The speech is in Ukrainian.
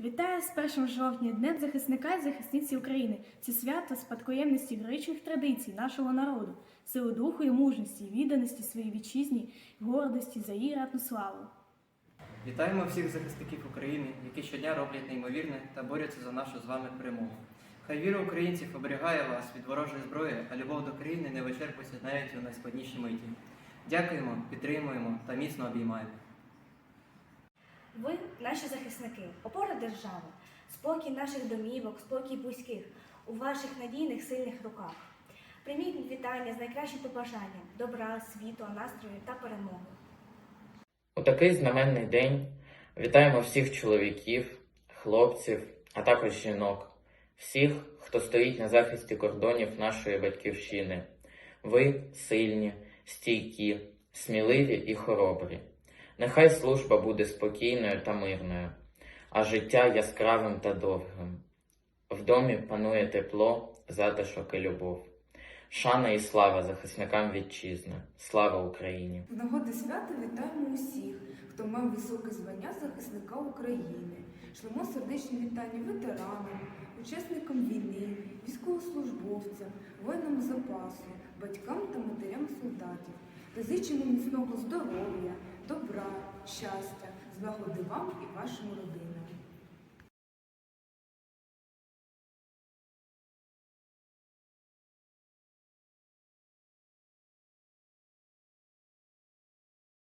Вітаю з 1 жовтня, Днем захисника і захисниці України. Це свято спадкоємності героїчних традицій нашого народу, сили духу і мужності, відданості своїй вітчизні, гордості за її ратну славу. Вітаємо всіх захисників України, які щодня роблять неймовірне та борються за нашу з вами перемогу. Хай віра українців оберігає вас від ворожої зброї, а любов до країни не вичерпується навіть у найскладніші миті. Дякуємо, підтримуємо та міцно обіймаємо. Ви наші захисники, опора держави, спокій наших домівок, спокій близьких у ваших надійних сильних руках. Прийміть вітання з найкращим побажанням, добра, світу, настрою та перемоги. У такий знаменний день вітаємо всіх чоловіків, хлопців, а також жінок, всіх, хто стоїть на захисті кордонів нашої батьківщини. Ви сильні, стійкі, сміливі і хоробрі. Нехай служба буде спокійною та мирною, а життя яскравим та довгим. В домі панує тепло, затишок і любов. Шана і слава захисникам вітчизни. Слава Україні! В нагоди свята вітаємо усіх, хто мав високе звання захисника України. Шлемо сердечні вітання ветеранам, учасникам війни, військовослужбовцям, воїнам запасу, батькам та матерям солдатів. Зичимо міцного здоров'я, добра, щастя, злагоди вам і вашим родинам.